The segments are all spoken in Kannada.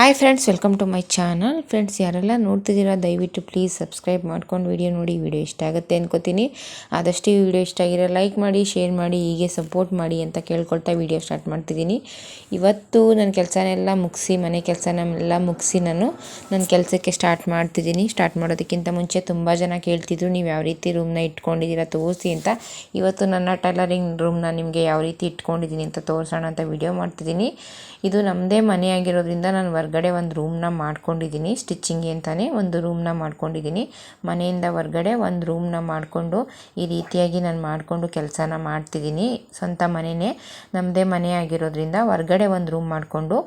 Hi friends welcome to my channel friends ಯಾರೆಲ್ಲ ನೋಡ್ತಿದ್ದೀರಾ, ದಯವಿಟ್ಟು ಪ್ಲೀಸ್ ಸಬ್ಸ್ಕ್ರೈಬ್ ಮಾಡ್ಕೊಂಡು ವಿಡಿಯೋ ನೋಡಿ. ವಿಡಿಯೋ ಇಷ್ಟ ಆಗುತ್ತೆ ಅಂದ್ಕೋತೀನಿ ಆದಷ್ಟು ವಿಡಿಯೋ ಇಷ್ಟ ಆಗಿರೋ ಲೈಕ್ ಮಾಡಿ ಶೇರ್ ಮಾಡಿ, ಹೀಗೆ ಸಪೋರ್ಟ್ ಮಾಡಿ ಅಂತ ಕೇಳ್ಕೊಳ್ತಾ ವಿಡಿಯೋ ಸ್ಟಾರ್ಟ್ ಮಾಡ್ತಿದ್ದೀನಿ. ಇವತ್ತು ನನ್ನ ಕೆಲಸನೆಲ್ಲ ಮುಗಿಸಿ, ಮನೆ ಕೆಲಸನೆಲ್ಲ ಮುಗಿಸಿ ನಾನು ನನ್ನ ಕೆಲಸಕ್ಕೆ ಸ್ಟಾರ್ಟ್ ಮಾಡ್ತಿದ್ದೀನಿ. ಸ್ಟಾರ್ಟ್ ಮಾಡೋದಕ್ಕಿಂತ ಮುಂಚೆ ತುಂಬ ಜನ ಕೇಳ್ತಿದ್ರು, ನೀವು ಯಾವ ರೀತಿ ರೂಮ್ನ ಇಟ್ಕೊಂಡಿದ್ದೀರಾ, ತೋರಿಸಿ ಅಂತ. ಇವತ್ತು ನನ್ನ ಟೈಲರಿಂಗ್ ರೂಮ್ನ ನಿಮಗೆ ಯಾವ ರೀತಿ ಇಟ್ಕೊಂಡಿದ್ದೀನಿ ಅಂತ ತೋರಿಸೋಣ ಅಂತ ವಿಡಿಯೋ ಮಾಡ್ತಿದ್ದೀನಿ. ಇದು ನಮ್ಮದೇ ಮನೆ ಆಗಿರೋದ್ರಿಂದ ನಾನು ಹೊರ್ಗಡೆ ಒಂದು ರೂಮ್ನ ಮಾಡ್ಕೊಂಡಿದ್ದೀನಿ ಸ್ಟಿಚ್ಚಿಂಗ್ ಅಂತಲೇ ಒಂದು ರೂಮ್ನ ಮಾಡ್ಕೊಂಡಿದ್ದೀನಿ ಮನೆಯಿಂದ ಹೊರಗಡೆ ಒಂದು ರೂಮ್ನ ಮಾಡಿಕೊಂಡು ಈ ರೀತಿಯಾಗಿ ನಾನು ಮಾಡಿಕೊಂಡು ಕೆಲಸನ ಮಾಡ್ತಿದ್ದೀನಿ ಸ್ವಂತ ಮನೆಯೇ ನಮ್ಮದೇ ಮನೆ ಆಗಿರೋದ್ರಿಂದ ಹೊರಗಡೆ ಒಂದು ರೂಮ್ ಮಾಡಿಕೊಂಡು,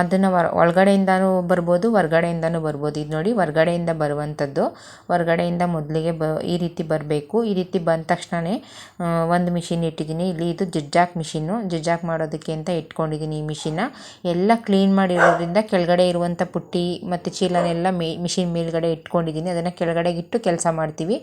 ಅದನ್ನು ಹೊರ, ಒಳಗಡೆಯಿಂದನೂ ಬರ್ಬೋದು, ಹೊರಗಡೆಯಿಂದನೂ ಬರ್ಬೋದು. ಇದು ನೋಡಿ, ಹೊರಗಡೆಯಿಂದ ಬರುವಂಥದ್ದು ಹೊರಗಡೆಯಿಂದ ಮೊದಲಿಗೆ ಬ, ಈ ರೀತಿ ಬರಬೇಕು. ಈ ರೀತಿ ಬಂದ ತಕ್ಷಣವೇ ಒಂದು ಮಿಷಿನ್ ಇಟ್ಟಿದ್ದೀನಿ ಇಲ್ಲಿ ಇದು ಜಿಜ್ಜಾಕ್ ಮಿಷಿನ್ನು ಜಿಜ್ಜಾಕ್ ಮಾಡೋದಕ್ಕೆ ಅಂತ ಇಟ್ಕೊಂಡಿದ್ದೀನಿ ಈ ಮಿಷಿನ್ನ ಎಲ್ಲ ಕ್ಲೀನ್ ಮಾಡಿರೋದ್ರಿಂದ ಕೆಳಗಡೆ ಇರುವಂಥ ಪುಟ್ಟಿ ಮತ್ತು ಚೀಲನೆಲ್ಲ ಮೇ, ಮಿಷಿನ್ ಮೇಲ್ಗಡೆ ಇಟ್ಕೊಂಡಿದ್ದೀನಿ. ಅದನ್ನು ಕೆಳಗಡೆ ಇಟ್ಟು ಕೆಲಸ ಮಾಡ್ತೀವಿ.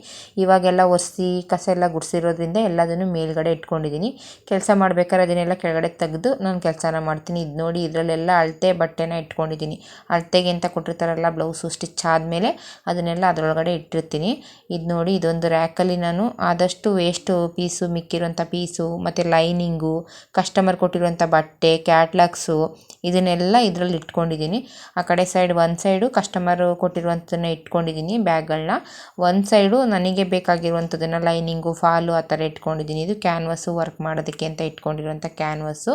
ಇವಾಗೆಲ್ಲ ಒರೆಸಿ ಕಸ ಎಲ್ಲ ಗುಡಿಸಿರೋದ್ರಿಂದ ಎಲ್ಲದನ್ನು ಮೇಲ್ಗಡೆ ಇಟ್ಕೊಂಡಿದ್ದೀನಿ. ಕೆಲಸ ಮಾಡಬೇಕಾದ್ರೆ ಅದನ್ನೆಲ್ಲ ಕೆಳಗಡೆ ತೆಗೆದು ನಾನು ಕೆಲಸನ ಮಾಡ್ತೀನಿ. ಇದು ನೋಡಿ ಇದರಲ್ಲೆಲ್ಲ ಅಳತೆ ಬಟ್ಟೆನ ಇಟ್ಕೊಂಡಿದ್ದೀನಿ. ಅಳತೆಗೆ ಅಂತ ಕೊಟ್ಟಿರ್ತಾರಲ್ಲ ಬ್ಲೌಸು ಸ್ಟಿಚ್ ಆದಮೇಲೆ ಅದನ್ನೆಲ್ಲ ಅದರೊಳಗಡೆ ಇಟ್ಟಿರ್ತೀನಿ. ಇದು ನೋಡಿ ಇದೊಂದು ರ್ಯಾಕಲ್ಲಿ ನಾನು ಆದಷ್ಟು ವೇಸ್ಟು ಪೀಸು ಮಿಕ್ಕಿರುವಂಥ ಪೀಸು ಮತ್ತು ಲೈನಿಂಗು, ಕಸ್ಟಮರ್ ಕೊಟ್ಟಿರುವಂಥ ಬಟ್ಟೆ, ಕ್ಯಾಟ್ಲಾಗ್ಸು ಇದನ್ನೆಲ್ಲ ಇದರಲ್ಲಿ ಇಟ್ಕೊಂಡಿದ್ದೀನಿ. ಆ ಕಡೆ ಸೈಡ್ ಒಂದು ಸೈಡು ಕಸ್ಟಮರು ಕೊಟ್ಟಿರುವಂಥದ್ದನ್ನ ಇಟ್ಕೊಂಡಿದ್ದೀನಿ ಬ್ಯಾಗ್ಗಳನ್ನ ಒಂದು ಸೈಡು ನನಗೆ ಬೇಕಾಗಿರುವಂಥದ್ದನ್ನು ಲೈನಿಂಗು ಫಾಲು ಆ ಥರ ಇಟ್ಕೊಂಡಿದ್ದೀನಿ. ಇದು ಕ್ಯಾನ್ವಸ್ಸು ವರ್ಕ್ ಮಾಡೋದಕ್ಕೆ ಅಂತ ಇಟ್ಕೊಂಡಿರುವಂಥ ಕ್ಯಾನ್ವಸ್ಸು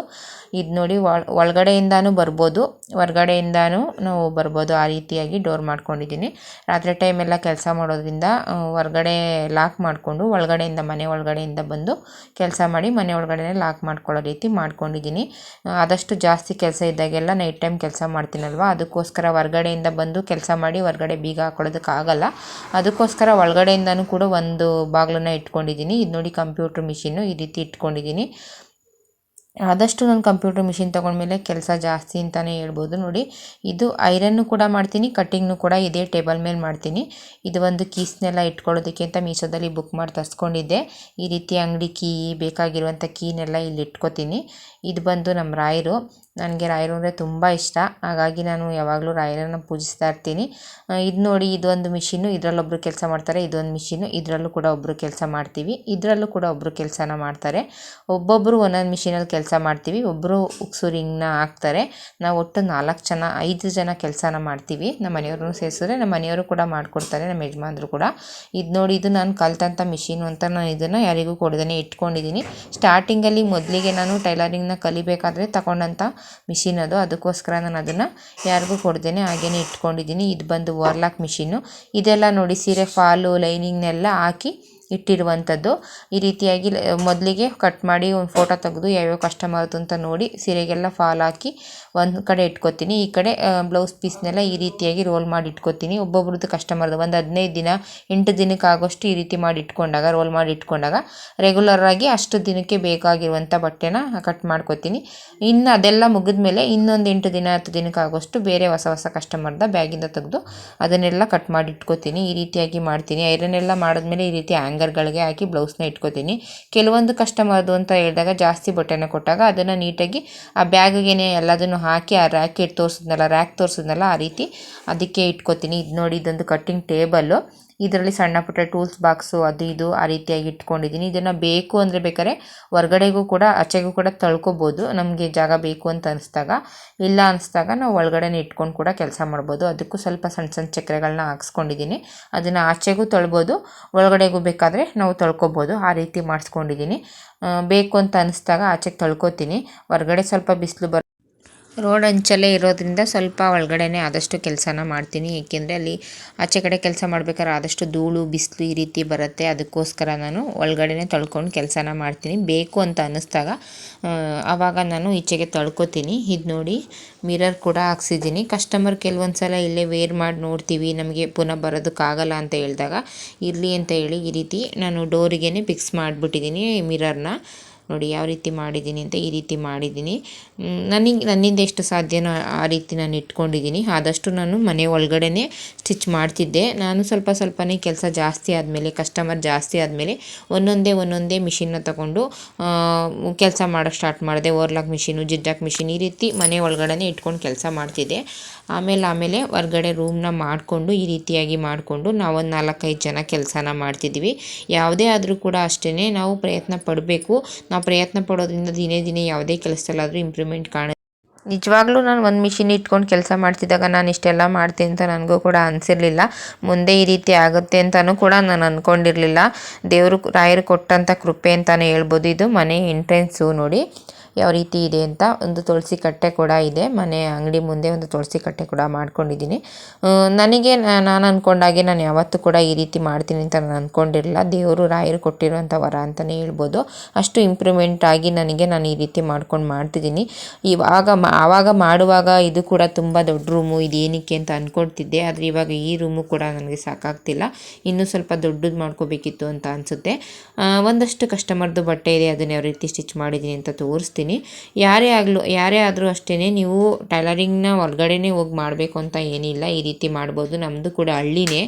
ಇದು ನೋಡಿ ಒಳ, ಒಳಗಡೆಯಿಂದನೂ ಬರ್ಬೋದು, ಹೊರಗಡೆಯಿಂದಾನೂ ನಾವು ಬರ್ಬೋದು ಆ ರೀತಿಯಾಗಿ ಡೋರ್ ಮಾಡ್ಕೊಂಡಿದ್ದೀನಿ. ರಾತ್ರಿ ಟೈಮೆಲ್ಲ ಕೆಲಸ ಮಾಡೋದ್ರಿಂದ ಹೊರಗಡೆ ಲಾಕ್ ಮಾಡಿಕೊಂಡು, ಒಳಗಡೆಯಿಂದ ಮನೆ ಒಳಗಡೆಯಿಂದ ಬಂದು ಕೆಲಸ ಮಾಡಿ ಮನೆ ಒಳಗಡೆ ಲಾಕ್ ಮಾಡ್ಕೊಳ್ಳೋ ರೀತಿ ಮಾಡ್ಕೊಂಡಿದ್ದೀನಿ. ಆದಷ್ಟು ಜಾಸ್ತಿ ಕೆಲಸ ಇದ್ದಾಗೆಲ್ಲ ನೈಟ್ ಟೈಮ್ ಕೆಲಸ ಮಾಡ್ತೀನಲ್ವ? ಅದಕ್ಕೋಸ್ಕರ ಹೊರ್ಗಡೆಯಿಂದ ಬಂದು ಕೆಲಸ ಮಾಡಿ ಹೊರ್ಗಡೆ ಬೀಗ ಹಾಕೊಳ್ಳೋದಕ್ಕಾಗಲ್ಲ. ಅದಕ್ಕೋಸ್ಕರ ಒಳಗಡೆಯಿಂದನೂ ಕೂಡ ಒಂದು ಬಾಗಿಲನ್ನ ಇಟ್ಕೊಂಡಿದ್ದೀನಿ. ಇದು ನೋಡಿ ಕಂಪ್ಯೂಟ್ರ್ ಮಿಷಿನ್ನು ಈ ರೀತಿ ಇಟ್ಕೊಂಡಿದ್ದೀನಿ. ಆದಷ್ಟು ನಾನು ಕಂಪ್ಯೂಟರ್ ಮಿಷಿನ್ ತೊಗೊಂಡ್ಮೇಲೆ ಕೆಲಸ ಜಾಸ್ತಿ ಅಂತಲೇ ಹೇಳ್ಬೋದು. ನೋಡಿ, ಇದು ಐರನ್ನು ಕೂಡ ಮಾಡ್ತೀನಿ, ಕಟ್ಟಿಂಗ್ನು ಕೂಡ ಇದೇ ಟೇಬಲ್ ಮೇಲೆ ಮಾಡ್ತೀನಿ. ಇದು ಒಂದು ಕೀಸ್ನೆಲ್ಲ ಇಟ್ಕೊಳ್ಳೋದಕ್ಕೆ ಅಂತ ಮೀಶೋದಲ್ಲಿ ಬುಕ್ ಮಾಡಿ ತರಿಸ್ಕೊಂಡಿದ್ದೆ. ಈ ರೀತಿ ಅಂಗಡಿ ಕೀ ಬೇಕಾಗಿರುವಂಥ ಕೀನೆಲ್ಲ ಇಲ್ಲಿ ಇಟ್ಕೋತೀನಿ. ಇದು ಬಂದು ನಮ್ಮ ರಾಯರು. ನನಗೆ ರಾಯರು ಅಂದರೆ ತುಂಬ ಇಷ್ಟ. ಹಾಗಾಗಿ ನಾನು ಯಾವಾಗಲೂ ರಾಯರನ್ನು ಪೂಜಿಸ್ತಾ ಇರ್ತೀನಿ. ಇದು ನೋಡಿ ಇದೊಂದು ಮಿಷಿನ್ನು ಇದರಲ್ಲೊಬ್ಬರು ಕೆಲಸ ಮಾಡ್ತಾರೆ, ಇದೊಂದು ಮಿಷಿನ್ನು, ಇದರಲ್ಲೂ ಕೂಡ ಒಬ್ಬರು ಕೆಲಸ ಮಾಡ್ತೀವಿ. ಇದರಲ್ಲೂ ಕೂಡ ಒಬ್ಬರು ಕೆಲಸನ ಮಾಡ್ತಾರೆ. ಒಬ್ಬೊಬ್ಬರು ಒಂದೊಂದು ಮಿಷಿನಲ್ಲಿ ಕೆಲಸ ಮಾಡ್ತೀವಿ ಒಬ್ಬರು ಉಕ್ಸು ರಿಂಗ್ನ ಹಾಕ್ತಾರೆ. ನಾವು ಒಟ್ಟು ನಾಲ್ಕು ಜನ, ಐದು ಜನ ಕೆಲಸನ ಮಾಡ್ತೀವಿ. ನಮ್ಮ ಮನೆಯವ್ರನ್ನೂ ಸೇರಿಸಿದ್ರೆ ನಮ್ಮ ಮನೆಯವರು ಕೂಡ ಮಾಡಿಕೊಡ್ತಾರೆ ನಮ್ಮ ಯಜಮಾನ್ರು ಕೂಡ. ಇದು ನೋಡಿ ಇದು ನಾನು ಕಲ್ತಂಥ ಮಿಷಿನು ಅಂತ ನಾನು ಇದನ್ನು ಯಾರಿಗೂ ಕೊಡದೇ ಇಟ್ಕೊಂಡಿದ್ದೀನಿ ಸ್ಟಾರ್ಟಿಂಗಲ್ಲಿ ಮೊದಲಿಗೆ ನಾನು ಟೈಲರಿಂಗ್ನ ಕಲಿಬೇಕಾದ್ರೆ ತಗೊಂಡಂಥ ಮಿಷಿನ್ ಅದು. ಅದಕ್ಕೋಸ್ಕರ ನಾನು ಅದನ್ನು ಯಾರಿಗೂ ಕೊಡ್ದೇನೆ. ಹಾಗೇನೆ ಇಟ್ಕೊಂಡಿದ್ದೀನಿ. ಇದು ಬಂದು ವಾರ್ಲಾಕ್ ಮಿಷಿನ್ನು ಇದೆಲ್ಲ ನೋಡಿ ಸೀರೆ ಫಾಲು ಲೈನಿಂಗ್ನೆಲ್ಲ ಹಾಕಿ ಇಟ್ಟಿರುವಂಥದ್ದು ಈ ರೀತಿಯಾಗಿ ಮೊದಲಿಗೆ ಕಟ್ ಮಾಡಿ ಒಂದು ಫೋಟೋ ತೆಗೆದು ಯಾವ್ಯಾವ ಕಸ್ಟಮರ್ದು ಅಂತ ನೋಡಿ ಸೀರೆಗೆಲ್ಲ ಫಾಲ್ ಹಾಕಿ ಒಂದು ಕಡೆ ಇಟ್ಕೊತೀನಿ. ಈ ಕಡೆ ಬ್ಲೌಸ್ ಪೀಸ್ನೆಲ್ಲ ಈ ರೀತಿಯಾಗಿ ರೋಲ್ ಮಾಡಿ ಇಟ್ಕೋತೀನಿ. ಒಬ್ಬೊಬ್ರದ್ದು ಕಸ್ಟಮರ್ದು ಒಂದು ಹದಿನೈದು ದಿನ, ಎಂಟು ದಿನಕ್ಕೆ ಆಗೋಷ್ಟು ಈ ರೀತಿ ಮಾಡಿ ಇಟ್ಕೊಂಡಾಗ ರೋಲ್ ಮಾಡಿ ಇಟ್ಕೊಂಡಾಗ ರೆಗ್ಯುಲರಾಗಿ ಅಷ್ಟು ದಿನಕ್ಕೆ ಬೇಕಾಗಿರುವಂಥ ಬಟ್ಟೆನ ಕಟ್ ಮಾಡ್ಕೋತೀನಿ. ಇನ್ನು ಅದೆಲ್ಲ ಮುಗಿದ ಮೇಲೆ ಇನ್ನೊಂದು ಎಂಟು ದಿನ, ಹತ್ತು ದಿನಕ್ಕೆ ಆಗೋಷ್ಟು ಬೇರೆ ಹೊಸ ಹೊಸ ಕಸ್ಟಮರ್ದ ಬ್ಯಾಗಿಂದ ತೆಗೆದು ಅದನ್ನೆಲ್ಲ ಕಟ್ ಮಾಡಿ ಇಟ್ಕೋತೀನಿ. ಈ ರೀತಿಯಾಗಿ ಮಾಡ್ತೀನಿ. ಐರನ್ ಎಲ್ಲ ಮಾಡಿದ್ಮೇಲೆ ಈ ರೀತಿ ಹ್ಯಾಂಗರ್ಗಳಿಗೆ ಹಾಕಿ ಬ್ಲೌಸ್ನ ಇಟ್ಕೋತೀನಿ. ಕೆಲವೊಂದು ಕಸ್ಟಮರ್ದು ಅಂತ ಹೇಳಿದಾಗ ಜಾಸ್ತಿ ಬಟ್ಟೆನ ಕೊಟ್ಟಾಗ ಅದನ್ನು ನೀಟಾಗಿ ಆ ಬ್ಯಾಗಿಗೆ ಎಲ್ಲದನ್ನು ಹಾಕಿ, ಆ ರ್ಯಾಕ್ ಇಟ್ಟು ತೋರಿಸಿದ್ನಲ್ಲ ರ್ಯಾಕ್ ತೋರಿಸಿದ್ನಲ್ಲ ಆ ರೀತಿ ಅದಕ್ಕೆ ಇಟ್ಕೋತೀನಿ. ಇದು ನೋಡಿ ಇದೊಂದು ಕಟ್ಟಿಂಗ್ ಟೇಬಲ್ಲು ಇದರಲ್ಲಿ ಸಣ್ಣ ಪುಟ್ಟ ಟೂಲ್ಸ್ ಬಾಕ್ಸು ಅದು ಇದು ಆ ರೀತಿಯಾಗಿ ಇಟ್ಕೊಂಡಿದ್ದೀನಿ. ಇದನ್ನು ಬೇಕು ಅಂದರೆ ಬೇಕಾದ್ರೆ ಹೊರಗಡೆಗೂ ಕೂಡ, ಆಚೆಗೂ ಕೂಡ ತಳ್ಕೊಬೋದು. ನಮಗೆ ಜಾಗ ಬೇಕು ಅಂತ ಅನಿಸ್ದಾಗ, ಇಲ್ಲ ಅನಿಸ್ದಾಗ ನಾವು ಒಳಗಡೆನೇ ಇಟ್ಕೊಂಡು ಕೂಡ ಕೆಲಸ ಮಾಡ್ಬೋದು. ಅದಕ್ಕೂ ಸ್ವಲ್ಪ ಸಣ್ಣ ಸಣ್ಣ ಚಕ್ರಗಳನ್ನ ಹಾಕ್ಸ್ಕೊಂಡಿದ್ದೀನಿ. ಅದನ್ನು ಆಚೆಗೂ ತೊಳ್ಬೋದು, ಒಳಗಡೆಗೂ ಬೇಕಾದರೆ ನಾವು ತೊಳ್ಕೊಬೋದು. ಆ ರೀತಿ ಮಾಡಿಸ್ಕೊಂಡಿದ್ದೀನಿ. ಬೇಕು ಅಂತ ಅನಿಸ್ದಾಗ ಆಚೆಗೆ ತಳ್ಕೊತೀನಿ. ಹೊರಗಡೆ ಸ್ವಲ್ಪ ಬಿಸಿಲು ರೋಡ್ ಅಂಚಲ್ಲೇ ಇರೋದ್ರಿಂದ ಸ್ವಲ್ಪ ಒಳಗಡೆನೇ ಆದಷ್ಟು ಕೆಲಸನ ಮಾಡ್ತೀನಿ. ಏಕೆಂದರೆ ಅಲ್ಲಿ ಆಚೆ ಕಡೆ ಕೆಲಸ ಮಾಡ್ಬೇಕಾದ್ರೆ ಆದಷ್ಟು ಧೂಳು, ಬಿಸಿಲು ಈ ರೀತಿ ಬರುತ್ತೆ. ಅದಕ್ಕೋಸ್ಕರ ನಾನು ಒಳಗಡೆನೇ ತೊಳ್ಕೊಂಡು ಕೆಲಸನ ಮಾಡ್ತೀನಿ. ಬೇಕು ಅಂತ ಅನ್ನಿಸ್ದಾಗ ಆವಾಗ ನಾನು ಈಚೆಗೆ ತೊಳ್ಕೊತೀನಿ. ಇದು ನೋಡಿ ಮಿರರ್ ಕೂಡ ಹಾಕ್ಸಿದ್ದೀನಿ. ಕಸ್ಟಮರ್ ಕೆಲವೊಂದು ಸಲ ಇಲ್ಲೇ ವೇರ್ ಮಾಡಿ ನೋಡ್ತೀವಿ. ನಮಗೆ ಪುನಃ ಬರೋದಕ್ಕಾಗಲ್ಲ ಅಂತ ಹೇಳಿದಾಗ, ಇರಲಿ ಅಂತ ಹೇಳಿ ಈ ರೀತಿ ನಾನು ಡೋರಿಗೇ ಫಿಕ್ಸ್ ಮಾಡಿಬಿಟ್ಟಿದ್ದೀನಿ ಮಿರರ್ನ. ನೋಡಿ ಯಾವ ರೀತಿ ಮಾಡಿದ್ದೀನಿ ಅಂತ ಈ ರೀತಿ ಮಾಡಿದ್ದೀನಿ. ನನಗೆ ನನ್ನಿಂದ ಎಷ್ಟು ಸಾಧ್ಯನೋ ಆ ರೀತಿ ನಾನು ಇಟ್ಕೊಂಡಿದ್ದೀನಿ. ಆದಷ್ಟು ನಾನು ಮನೆ ಒಳಗಡೆನೇ ಸ್ಟಿಚ್ ಮಾಡ್ತಿದ್ದೆ. ನಾನು ಸ್ವಲ್ಪ ಸ್ವಲ್ಪನೇ ಕೆಲಸ ಜಾಸ್ತಿ ಆದಮೇಲೆ ಕಸ್ಟಮರ್ ಜಾಸ್ತಿ ಆದಮೇಲೆ ಒಂದೊಂದೇ ಒಂದೊಂದೇ ಮಿಷಿನ್ನ ತಗೊಂಡು ಕೆಲಸ ಮಾಡೋಕ್ಕೆ ಸ್ಟಾರ್ಟ್ ಮಾಡಿದೆ. ಓರ್ಲಾಕ್ ಮಿಷಿನು ಜಿಡ್ಡಾಕ್ ಮಿಷಿನ್ ಈ ರೀತಿ ಮನೆ ಒಳಗಡೆ ಇಟ್ಕೊಂಡು ಕೆಲಸ ಮಾಡ್ತಿದ್ದೆ. ಆಮೇಲೆ ಆಮೇಲೆ ಹೊರ್ಗಡೆ ರೂಮ್ನ ಮಾಡಿಕೊಂಡು ಈ ರೀತಿಯಾಗಿ ಮಾಡಿಕೊಂಡು ನಾವೊಂದು ನಾಲ್ಕೈದು ಜನ ಕೆಲಸನ ಮಾಡ್ತಿದ್ದೀವಿ. ಯಾವುದೇ ಆದರೂ ಕೂಡ ಅಷ್ಟೇ ನಾವು ಪ್ರಯತ್ನ ಪಡಬೇಕು. ನಾವು ಪ್ರಯತ್ನ ಪಡೋದ್ರಿಂದ ದಿನೇ ದಿನೇ ಯಾವುದೇ ಕೆಲಸದಲ್ಲಾದರೂ ಇಂಪ್ರೂವ್ಮೆಂಟ್ ಕಾಣ ನಿಜವಾಗ್ಲೂ ನಾನು ಒಂದು ಮಿಷಿನ್ ಇಟ್ಕೊಂಡು ಕೆಲಸ ಮಾಡ್ತಿದ್ದಾಗ ನಾನು ಇಷ್ಟೆಲ್ಲ ಮಾಡ್ತೀನಿ ಅಂತ ನನಗೂ ಕೂಡ ಅನಿಸಿರಲಿಲ್ಲ. ಮುಂದೆ ಈ ರೀತಿ ಆಗುತ್ತೆ ಅಂತಲೂ ಕೂಡ ನಾನು ಅಂದ್ಕೊಂಡಿರಲಿಲ್ಲ ದೇವರು ರಾಯರು ಕೊಟ್ಟಂಥ ಕೃಪೆ ಅಂತಲೇ ಹೇಳ್ಬೋದು. ಇದು ಮನೆ ಎಂಟ್ರೆನ್ಸು ನೋಡಿ. ಯಾವ ರೀತಿ ಇದೆ ಅಂತ ಒಂದು ತುಳಸಿ ಕಟ್ಟೆ ಕೂಡ ಇದೆ. ಮನೆ ಅಂಗಡಿ ಮುಂದೆ ಒಂದು ತುಳಸಿ ಕಟ್ಟೆ ಕೂಡ ಮಾಡ್ಕೊಂಡಿದ್ದೀನಿ. ನನಗೆ ನಾನು ಅಂದ್ಕೊಂಡಾಗೆ ನಾನು ಯಾವತ್ತೂ ಕೂಡ ಈ ರೀತಿ ಮಾಡ್ತೀನಿ ಅಂತ ನಾನು ಅಂದ್ಕೊಂಡಿರಲಿಲ್ಲ ದೇವರು ರಾಯರು ಕೊಟ್ಟಿರುವಂಥ ವರ ಅಂತಲೇ ಹೇಳ್ಬೋದು. ಅಷ್ಟು ಇಂಪ್ರೂವ್ಮೆಂಟ್ ಆಗಿ ನನಗೆ ನಾನು ಈ ರೀತಿ ಮಾಡ್ಕೊಂಡು ಮಾಡ್ತಿದ್ದೀನಿ. ಇವಾಗ ಆವಾಗ ಮಾಡುವಾಗ ಇದು ಕೂಡ ತುಂಬ ದೊಡ್ಡ ರೂಮು ಇದು ಏನಕ್ಕೆ ಅಂತ ಅಂದ್ಕೊಳ್ತಿದ್ದೆ ಆದರೆ ಇವಾಗ ಈ ರೂಮು ಕೂಡ ನನಗೆ ಸಾಕಾಗ್ತಿಲ್ಲ. ಇನ್ನೂ ಸ್ವಲ್ಪ ದೊಡ್ಡದು ಮಾಡ್ಕೋಬೇಕಿತ್ತು ಅಂತ ಅನಿಸುತ್ತೆ. ಒಂದಷ್ಟು ಕಸ್ಟಮರ್ದು ಬಟ್ಟೆ ಇದೆ, ಅದನ್ನು ಯಾವ ರೀತಿ ಸ್ಟಿಚ್ ಮಾಡಿದ್ದೀನಿ ಅಂತ ತೋರಿಸ್ತೀನಿ. ಯಾರೇ ಆಗಲು, ಯಾರೇ ಆದರೂ ಅಷ್ಟೇ ನೀವು ಟೈಲರಿಂಗ್ನ ಹೊರ್ಗಡೆನೇ ಹೋಗಿ ಮಾಡಬೇಕು ಅಂತ ಏನಿಲ್ಲ. ಈ ರೀತಿ ಮಾಡ್ಬೋದು. ನಮ್ಮದು ಕೂಡ ಹಳ್ಳಿನೇ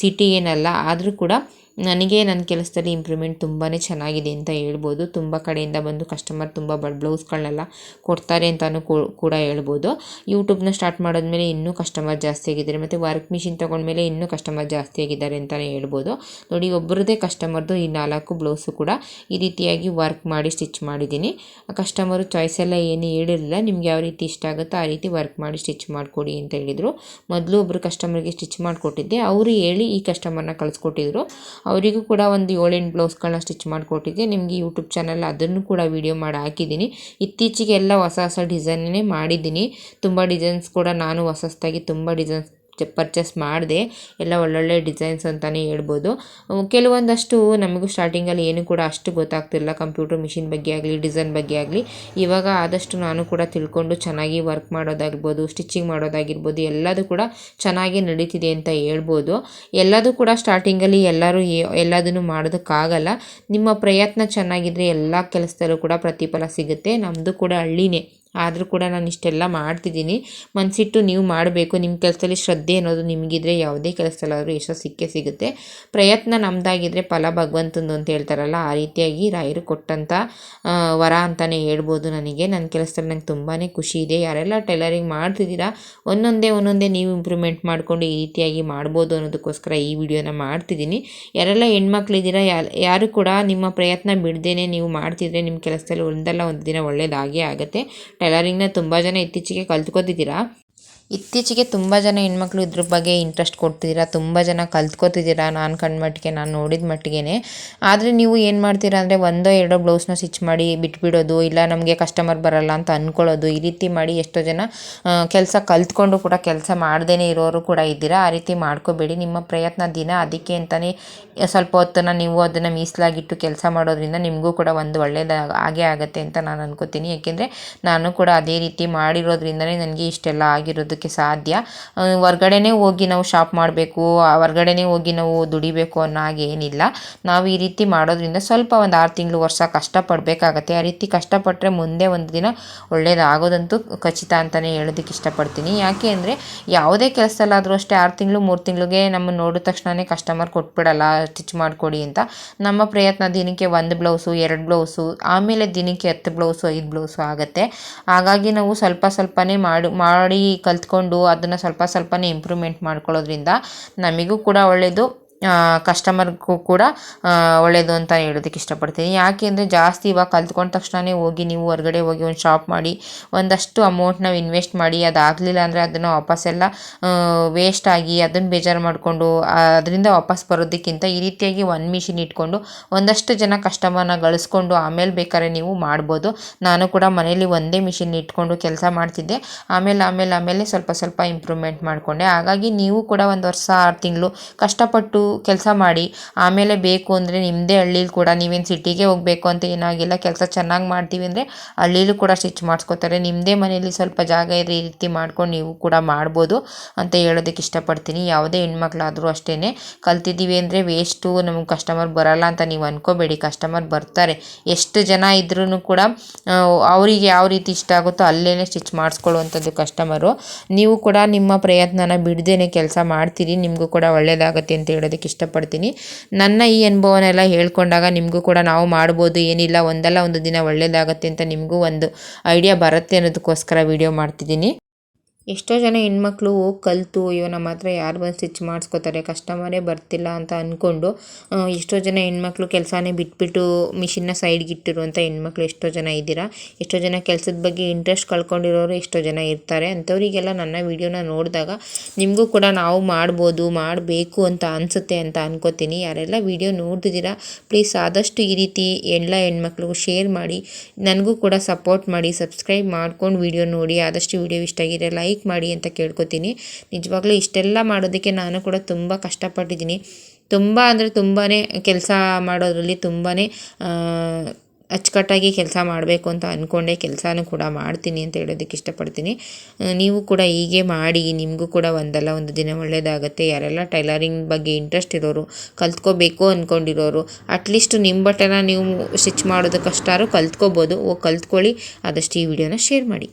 ಸಿಟಿ ಏನಲ್ಲ. ಆದರೂ ಕೂಡ ನನಗೆ ನನ್ನ ಕೆಲಸದಲ್ಲಿ ಇಂಪ್ರೂವ್ಮೆಂಟ್ ತುಂಬಾ ಚೆನ್ನಾಗಿದೆ ಅಂತ ಹೇಳ್ಬೋದು. ತುಂಬ ಕಡೆಯಿಂದ ಬಂದು ಕಸ್ಟಮರ್ ತುಂಬ ಬಡ್ ಬ್ಲೌಸ್ಗಳನ್ನೆಲ್ಲ ಕೊಡ್ತಾರೆ ಅಂತಲೂ ಕೂಡ ಹೇಳ್ಬೋದು. ಯೂಟ್ಯೂಬ್ನ ಸ್ಟಾರ್ಟ್ ಮಾಡಿದ್ಮೇಲೆ ಇನ್ನೂ ಕಸ್ಟಮರ್ ಜಾಸ್ತಿ ಆಗಿದ್ದಾರೆ. ಮತ್ತು ವರ್ಕ್ ಮಿಷಿನ್ ತೊಗೊಂಡ್ಮೇಲೆ ಇನ್ನೂ ಕಸ್ಟಮರ್ ಜಾಸ್ತಿ ಆಗಿದ್ದಾರೆ ಅಂತಲೇ ಹೇಳ್ಬೋದು. ನೋಡಿ ಒಬ್ಬರದೇ ಕಸ್ಟಮರ್ದು ಈ ನಾಲ್ಕು ಬ್ಲೌಸು ಕೂಡ ಈ ರೀತಿಯಾಗಿ ವರ್ಕ್ ಮಾಡಿ ಸ್ಟಿಚ್ ಮಾಡಿದ್ದೀನಿ. ಕಸ್ಟಮರು ಚಾಯ್ಸ್ ಎಲ್ಲ ಏನು ಹೇಳಿರಲಿಲ್ಲ. ನಿಮ್ಗೆ ಯಾವ ರೀತಿ ಇಷ್ಟ ಆಗುತ್ತೋ ಆ ರೀತಿ ವರ್ಕ್ ಮಾಡಿ ಸ್ಟಿಚ್ ಮಾಡಿಕೊಡಿ ಅಂತ ಹೇಳಿದರು. ಮೊದಲು ಒಬ್ಬರು ಕಸ್ಟಮರ್ಗೆ ಸ್ಟಿಚ್ ಮಾಡಿಕೊಟ್ಟಿದ್ದೆ. ಅವರು ಹೇಳಿ ಈ ಕಸ್ಟಮರ್ನ ಕಳಿಸ್ಕೊಟ್ಟಿದ್ರು. ಅವರಿಗೂ ಕೂಡ ಒಂದು ಏಳೆಂಟು ಬ್ಲೌಸ್ಗಳನ್ನ ಸ್ಟಿಚ್ ಮಾಡಿಕೊಟ್ಟಿದ್ದೆ. ನಿಮಗೆ ಯೂಟ್ಯೂಬ್ ಚಾನಲ್ ಅದನ್ನು ಕೂಡ ವೀಡಿಯೋ ಮಾಡಿ ಹಾಕಿದ್ದೀನಿ. ಇತ್ತೀಚೆಗೆ ಎಲ್ಲ ಹೊಸ ಹೊಸ ಡಿಸೈನ್ನೇ ಮಾಡಿದ್ದೀನಿ. ತುಂಬ ಡಿಸೈನ್ಸ್ ಕೂಡ ನಾನು ಹೊಸ ಹೊಸದಾಗಿ ತುಂಬ ಡಿಸೈನ್ಸ್ ಪರ್ಚೇಸ್ ಮಾಡಿದೆ ಎಲ್ಲ ಒಳ್ಳೊಳ್ಳೆ ಡಿಸೈನ್ಸ್ ಅಂತಲೇ ಹೇಳ್ಬೋದು. ಕೆಲವೊಂದಷ್ಟು ನಮಗೂ ಸ್ಟಾರ್ಟಿಂಗಲ್ಲಿ ಏನು ಕೂಡ ಅಷ್ಟು ಗೊತ್ತಾಗ್ತಿಲ್ಲ ಕಂಪ್ಯೂಟರ್ ಮಿಷಿನ್ ಬಗ್ಗೆ ಆಗಲಿ ಡಿಸೈನ್ ಬಗ್ಗೆ ಆಗಲಿ. ಇವಾಗ ಆದಷ್ಟು ನಾನು ಕೂಡ ತಿಳ್ಕೊಂಡು ಚೆನ್ನಾಗಿ ವರ್ಕ್ ಮಾಡೋದಾಗಿರ್ಬೋದು ಸ್ಟಿಚಿಂಗ್ ಮಾಡೋದಾಗಿರ್ಬೋದು, ಎಲ್ಲದೂ ಕೂಡ ಚೆನ್ನಾಗಿ ನಡೀತಿದೆ ಅಂತ ಹೇಳ್ಬೋದು. ಎಲ್ಲದೂ ಕೂಡ ಸ್ಟಾರ್ಟಿಂಗಲ್ಲಿ ಎಲ್ಲರೂ ಎಲ್ಲದನ್ನು ಮಾಡೋದಕ್ಕಾಗಲ್ಲ. ನಿಮ್ಮ ಪ್ರಯತ್ನ ಚೆನ್ನಾಗಿದ್ದರೆ ಎಲ್ಲ ಕೆಲಸದಲ್ಲೂ ಕೂಡ ಪ್ರತಿಫಲ ಸಿಗುತ್ತೆ. ನಮ್ಮದು ಕೂಡ ಹಳ್ಳಿನೇ. ಆದರೂ ಕೂಡ ನಾನು ಇಷ್ಟೆಲ್ಲ ಮಾಡ್ತಿದ್ದೀನಿ. ಮನಸಿಟ್ಟು ನೀವು ಮಾಡಬೇಕು. ನಿಮ್ಮ ಕೆಲಸದಲ್ಲಿ ಶ್ರದ್ಧೆ ಅನ್ನೋದು ನಿಮಗಿದ್ರೆ ಯಾವುದೇ ಕೆಲಸದಲ್ಲಾದರೂ ಯಶಸ್ಸು ಸಿಕ್ಕೇ ಸಿಗುತ್ತೆ. ಪ್ರಯತ್ನ ನಮ್ಮದಾಗಿದ್ದರೆ ಫಲ ಭಗವಂತಂದು ಅಂತ ಹೇಳ್ತಾರಲ್ಲ, ಆ ರೀತಿಯಾಗಿ ರಾಯರು ಕೊಟ್ಟಂಥ ವರ ಅಂತಲೇ ಹೇಳ್ಬೋದು ನನಗೆ. ನನ್ನ ಕೆಲಸದಲ್ಲಿ ನಂಗೆ ತುಂಬಾ ಖುಷಿ ಇದೆ. ಯಾರೆಲ್ಲ ಟೈಲರಿಂಗ್ ಮಾಡ್ತಿದ್ದೀರಾ, ಒಂದೊಂದೇ ಒಂದೊಂದೇ ನೀವು ಇಂಪ್ರೂವ್ಮೆಂಟ್ ಮಾಡಿಕೊಂಡು ಈ ರೀತಿಯಾಗಿ ಮಾಡ್ಬೋದು ಅನ್ನೋದಕ್ಕೋಸ್ಕರ ಈ ವಿಡಿಯೋನ ಮಾಡ್ತಿದ್ದೀನಿ. ಯಾರೆಲ್ಲ ಹೆಣ್ಮಕ್ಳಿದ್ದೀರಾ, ಯಾರು ಯಾರು ಕೂಡ ನಿಮ್ಮ ಪ್ರಯತ್ನ ಬಿಡದೇನೆ ನೀವು ಮಾಡ್ತಿದ್ರೆ ನಿಮ್ಮ ಕೆಲಸದಲ್ಲಿ ಒಂದಲ್ಲ ಒಂದು ದಿನ ಒಳ್ಳೆಯದಾಗೇ ಆಗುತ್ತೆ. ಟೈಲರಿಂಗ್ನ ತುಂಬ ಜನ ಇತ್ತೀಚೆಗೆ ಕಲ್ತ್ಕೊತಿದ್ದೀರಾ? ಇತ್ತೀಚೆಗೆ ತುಂಬ ಜನ ಹೆಣ್ಮಕ್ಳು ಇದ್ರ ಬಗ್ಗೆ ಇಂಟ್ರೆಸ್ಟ್ ಕೊಡ್ತಿದ್ದೀರಾ? ತುಂಬ ಜನ ಕಲ್ತ್ಕೊತಿದ್ದೀರಾ? ನಾನು ಕಂಡ ಮಟ್ಟಿಗೆ, ನಾನು ನೋಡಿದ ಮಟ್ಟಿಗೆ ಆದರೆ ನೀವು ಏನು ಮಾಡ್ತೀರಾ ಅಂದರೆ ಒಂದೋ ಎರಡೋ ಬ್ಲೌಸ್ನ ಸ್ಟಿಚ್ ಮಾಡಿ ಬಿಟ್ಬಿಡೋದು, ಇಲ್ಲ ನಮಗೆ ಕಸ್ಟಮರ್ ಬರಲ್ಲ ಅಂತ ಅಂದ್ಕೊಳ್ಳೋದು ಈ ರೀತಿ ಮಾಡಿ ಎಷ್ಟೋ ಜನ ಕೆಲಸ ಕಲ್ತ್ಕೊಂಡು ಕೂಡ ಕೆಲಸ ಮಾಡ್ದೇ ಇರೋರು ಕೂಡ ಇದ್ದೀರಾ? ಆ ರೀತಿ ಮಾಡ್ಕೋಬೇಡಿ. ನಿಮ್ಮ ಪ್ರಯತ್ನ ದಿನ ಅದಕ್ಕೆ ಅಂತಲೇ ಸ್ವಲ್ಪ ಹೊತ್ತನ್ನು ನೀವು ಅದನ್ನು ಮೀಸಲಾಗಿಟ್ಟು ಕೆಲಸ ಮಾಡೋದ್ರಿಂದ ನಿಮಗೂ ಕೂಡ ಒಂದು ಒಳ್ಳೆಯದ ಆಗೇ ಆಗುತ್ತೆ ಅಂತ ನಾನು ಅನ್ಕೋತೀನಿ. ಯಾಕೆಂದರೆ ನಾನು ಕೂಡ ಅದೇ ರೀತಿ ಮಾಡಿರೋದ್ರಿಂದಲೇ ನನಗೆ ಇಷ್ಟೆಲ್ಲ ಆಗಿರೋದಕ್ಕೆ ಸಾಧ್ಯ. ಹೊರ್ಗಡೆನೇ ಹೋಗಿ ನಾವು ಶಾಪ್ ಮಾಡಬೇಕು ಹೊರ್ಗಡೆನೇ ಹೋಗಿ ನಾವು ದುಡಿಬೇಕು ಅನ್ನೋ ಹಾಗೆ ಏನಿಲ್ಲ. ನಾವು ಈ ರೀತಿ ಮಾಡೋದ್ರಿಂದ ಸ್ವಲ್ಪ ಒಂದು ಆರು ತಿಂಗಳು ವರ್ಷ ಕಷ್ಟಪಡಬೇಕಾಗತ್ತೆ. ಆ ರೀತಿ ಕಷ್ಟಪಟ್ಟರೆ ಮುಂದೆ ಒಂದು ದಿನ ಒಳ್ಳೇದಾಗೋದಂತೂ ಖಚಿತ ಅಂತಲೇ ಹೇಳೋದಕ್ಕೆ ಇಷ್ಟಪಡ್ತೀನಿ. ಯಾಕೆ ಅಂದರೆ ಯಾವುದೇ ಕೆಲಸದಲ್ಲಾದರೂ ಅಷ್ಟೇ ಆರು ತಿಂಗಳು, ಮೂರು ತಿಂಗಳಿಗೆ ನಮ್ಮನ್ನು ನೋಡಿದ ತಕ್ಷಣವೇ ಕಸ್ಟಮರ್ ಕೊಟ್ಬಿಡಲ್ಲ ಸ್ಟಿಚ್ ಮಾಡಿಕೊಡಿ ಅಂತ. ನಮ್ಮ ಪ್ರಯತ್ನ ದಿನಕ್ಕೆ ಒಂದು ಬ್ಲೌಸು ಎರಡು ಬ್ಲೌಸು ಆಮೇಲೆ ದಿನಕ್ಕೆ ಹತ್ತು ಬ್ಲೌಸು ಐದು ಬ್ಲೌಸು ಆಗುತ್ತೆ. ಹಾಗಾಗಿ ನಾವು ಸ್ವಲ್ಪ ಸ್ವಲ್ಪನೇ ಮಾಡಿ ಮಾಡಿ ಕಲ್ತ್ಕೊಂಡು ಅದನ್ನು ಸ್ವಲ್ಪ ಸ್ವಲ್ಪನೇ ಇಂಪ್ರೂವ್ಮೆಂಟ್ ಮಾಡ್ಕೊಳ್ಳೋದ್ರಿಂದ ನಮಗೂ ಕೂಡ ಒಳ್ಳೆಯದು ಕಸ್ಟಮರ್ಗೂ ಕೂಡ ಒಳ್ಳೆಯದು ಅಂತ ಹೇಳೋದಕ್ಕೆ ಇಷ್ಟಪಡ್ತೀನಿ. ಯಾಕೆ ಅಂದರೆ ಜಾಸ್ತಿ ಇವಾಗ ಕಲ್ತ್ಕೊಂಡ ತಕ್ಷಣವೇ ಹೋಗಿ ನೀವು ಹೊರಗಡೆ ಹೋಗಿ ಒಂದು ಶಾಪ್ ಮಾಡಿ, ಒಂದಷ್ಟು ಅಮೌಂಟ್ ನಾವು ಇನ್ವೆಸ್ಟ್ ಮಾಡಿ, ಅದಾಗಲಿಲ್ಲ ಅಂದರೆ ಅದನ್ನು ವಾಪಸ್ಸೆಲ್ಲ ವೇಸ್ಟ್ ಆಗಿ ಅದನ್ನು ಬೇಜಾರು ಮಾಡಿಕೊಂಡು ಅದರಿಂದ ವಾಪಸ್ ಬರೋದಕ್ಕಿಂತ ಈ ರೀತಿಯಾಗಿ ಒಂದು ಮಿಷಿನ್ ಇಟ್ಕೊಂಡು ಒಂದಷ್ಟು ಜನ ಕಸ್ಟಮರ್ನ ಗಳಿಸ್ಕೊಂಡು ಆಮೇಲೆ ಬೇಕಾದ್ರೆ ನೀವು ಮಾಡ್ಬೋದು. ನಾನು ಕೂಡ ಮನೆಯಲ್ಲಿ ಒಂದೇ ಮಿಷಿನ್ ಇಟ್ಕೊಂಡು ಕೆಲಸ ಮಾಡ್ತಿದ್ದೆ. ಆಮೇಲೆ ಆಮೇಲೆ ಆಮೇಲೆ ಸ್ವಲ್ಪ ಸ್ವಲ್ಪ ಇಂಪ್ರೂವ್ಮೆಂಟ್ ಮಾಡಿಕೊಂಡೆ. ಹಾಗಾಗಿ ನೀವು ಕೂಡ ಒಂದು ವರ್ಷ, ಆರು ತಿಂಗಳು ಕಷ್ಟಪಟ್ಟು ಕೆಲಸ ಮಾಡಿ, ಆಮೇಲೆ ಬೇಕು ಅಂದರೆ ನಿಮ್ಮದೇ ಹಳ್ಳೀಲಿ ಕೂಡ ನೀವೇನು ಸಿಟಿಗೆ ಹೋಗಬೇಕು ಅಂತ ಏನಾಗಿಲ್ಲ, ಕೆಲಸ ಚೆನ್ನಾಗಿ ಮಾಡ್ತೀವಿ ಅಂದರೆ ಹಳ್ಳೀಲೂ ಕೂಡ ಸ್ಟಿಚ್ ಮಾಡಿಸ್ಕೋತಾರೆ. ನಿಮ್ಮದೇ ಮನೇಲಿ ಸ್ವಲ್ಪ ಜಾಗ ಇರೋ ಈ ರೀತಿ ಮಾಡ್ಕೊಂಡು ನೀವು ಕೂಡ ಮಾಡ್ಬೋದು ಅಂತ ಹೇಳೋದಕ್ಕೆ ಇಷ್ಟಪಡ್ತೀನಿ. ಯಾವುದೇ ಹೆಣ್ಮಕ್ಳಾದರೂ ಅಷ್ಟೇ ಕಲ್ತಿದ್ದೀವಿ ಅಂದರೆ ವೇಸ್ಟು ನಮಗೆ ಕಸ್ಟಮರ್ ಬರಲ್ಲ ಅಂತ ನೀವು ಅನ್ಕೋಬೇಡಿ. ಕಸ್ಟಮರ್ ಬರ್ತಾರೆ. ಎಷ್ಟು ಜನ ಇದ್ರೂ ಕೂಡ ಅವರಿಗೆ ಯಾವ ರೀತಿ ಇಷ್ಟ ಆಗುತ್ತೋ ಅಲ್ಲೇ ಸ್ಟಿಚ್ ಮಾಡಿಸ್ಕೊಳ್ಳುವಂಥದ್ದು ಕಸ್ಟಮರು ನೀವು ಕೂಡ ನಿಮ್ಮ ಪ್ರಯತ್ನನ ಬಿಡದೇನೆ ಕೆಲಸ ಮಾಡ್ತೀರಿ. ನಿಮಗೂ ಕೂಡ ಒಳ್ಳೆಯದಾಗುತ್ತೆ ಅಂತ ಹೇಳೋದಕ್ಕೆ ಇಷ್ಟಪಡ್ತೀನಿ. ನನ್ನ ಈ ಅನುಭವನೆಲ್ಲ ಹೇಳ್ಕೊಂಡಾಗ ನಿಮಗೂ ಕೂಡ ನಾವು ಮಾಡ್ಬೋದು. ಏನಿಲ್ಲ, ಒಂದಲ್ಲ ಒಂದು ದಿನ ಒಳ್ಳೆಯದಾಗತ್ತೆ ಅಂತ ನಿಮಗೂ ಒಂದು ಐಡಿಯಾ ಬರುತ್ತೆ ಅನ್ನೋದಕ್ಕೋಸ್ಕರ ವಿಡಿಯೋ ಮಾಡ್ತಿದ್ದೀನಿ. ಎಷ್ಟೋ ಜನ ಹೆಣ್ಮಕ್ಳು ಹೋಗಿ ಕಲಿತು, ಅಯ್ಯೋ, ನಮ್ಮ ಹತ್ರ ಯಾರು ಬಂದು ಸ್ಟಿಚ್ ಮಾಡಿಸ್ಕೋತಾರೆ ಕಸ್ಟಮರೇ ಬರ್ತಿಲ್ಲ ಅಂತ ಅಂದ್ಕೊಂಡು ಎಷ್ಟೋ ಜನ ಹೆಣ್ಮಕ್ಳು ಕೆಲಸನೇ ಬಿಟ್ಬಿಟ್ಟು ಮಿಷಿನ್ನ ಸೈಡ್ಗೆ ಇಟ್ಟಿರುವಂಥ ಹೆಣ್ಮಕ್ಳು ಎಷ್ಟೋ ಜನ ಇದ್ದೀರಾ? ಎಷ್ಟೋ ಜನ ಕೆಲಸದ ಬಗ್ಗೆ ಇಂಟ್ರೆಸ್ಟ್ ಕಳ್ಕೊಂಡಿರೋರು ಎಷ್ಟೋ ಜನ ಇರ್ತಾರೆ? ಅಂಥವರಿಗೆಲ್ಲ ನನ್ನ ವೀಡಿಯೋನ ನೋಡಿದಾಗ ನಿಮಗೂ ಕೂಡ ನಾವು ಮಾಡ್ಬೋದು, ಮಾಡಬೇಕು ಅಂತ ಅನಿಸುತ್ತೆ ಅಂತ ಅನ್ಕೋತೀನಿ. ಯಾರೆಲ್ಲ ವಿಡಿಯೋ ನೋಡ್ತಿದ್ದೀರಾ ಪ್ಲೀಸ್ ಆದಷ್ಟು ಈ ರೀತಿ ಎಲ್ಲ ಹೆಣ್ಮಕ್ಳಿಗೂ ಶೇರ್ ಮಾಡಿ, ನನಗೂ ಕೂಡ ಸಪೋರ್ಟ್ ಮಾಡಿ ಸಬ್ಸ್ಕ್ರೈಬ್ ಮಾಡ್ಕೊಂಡು ವೀಡಿಯೋ ನೋಡಿ. ಆದಷ್ಟು ವೀಡಿಯೋ ಇಷ್ಟ ಆಗಿದೆ ಲೈಕ್ ಮಾಡಿ ಅಂತ ಕೇಳ್ಕೊತೀನಿ. ನಿಜವಾಗ್ಲೂ ಇಷ್ಟೆಲ್ಲ ಮಾಡೋದಕ್ಕೆ ನಾನು ಕೂಡ ತುಂಬ ಕಷ್ಟಪಟ್ಟಿದ್ದೀನಿ. ತುಂಬ ಅಂದರೆ ತುಂಬಾ ಕೆಲಸ ಮಾಡೋದ್ರಲ್ಲಿ ತುಂಬಾ ಅಚ್ಚುಕಟ್ಟಾಗಿ ಕೆಲಸ ಮಾಡಬೇಕು ಅಂತ ಅಂದ್ಕೊಂಡೆ ಕೆಲಸನೂ ಕೂಡ ಮಾಡ್ತೀನಿ ಅಂತ ಹೇಳೋದಕ್ಕೆ ಇಷ್ಟಪಡ್ತೀನಿ. ನೀವು ಕೂಡ ಹೀಗೆ ಮಾಡಿ, ನಿಮಗೂ ಕೂಡ ಒಂದಲ್ಲ, ಒಂದು ದಿನ ಒಳ್ಳೆಯದಾಗುತ್ತೆ ಯಾರೆಲ್ಲ ಟೈಲರಿಂಗ್ ಬಗ್ಗೆ ಇಂಟ್ರೆಸ್ಟ್ ಇರೋರು, ಕಲ್ತ್ಕೋಬೇಕು ಅಂದ್ಕೊಂಡಿರೋರು ಅಟ್ಲೀಸ್ಟ್ ನಿಮ್ಮ ಬಟ್ಟೆನ ನೀವು ಸ್ಟಿಚ್ ಮಾಡೋದಕ್ಕಷ್ಟಾದ್ರೂ ಕಲ್ತ್ಕೋಬೋದು. ಓ, ಕಲ್ತ್ಕೊಳ್ಳಿ. ಆದಷ್ಟು ಈ ವಿಡಿಯೋನ ಶೇರ್ ಮಾಡಿ.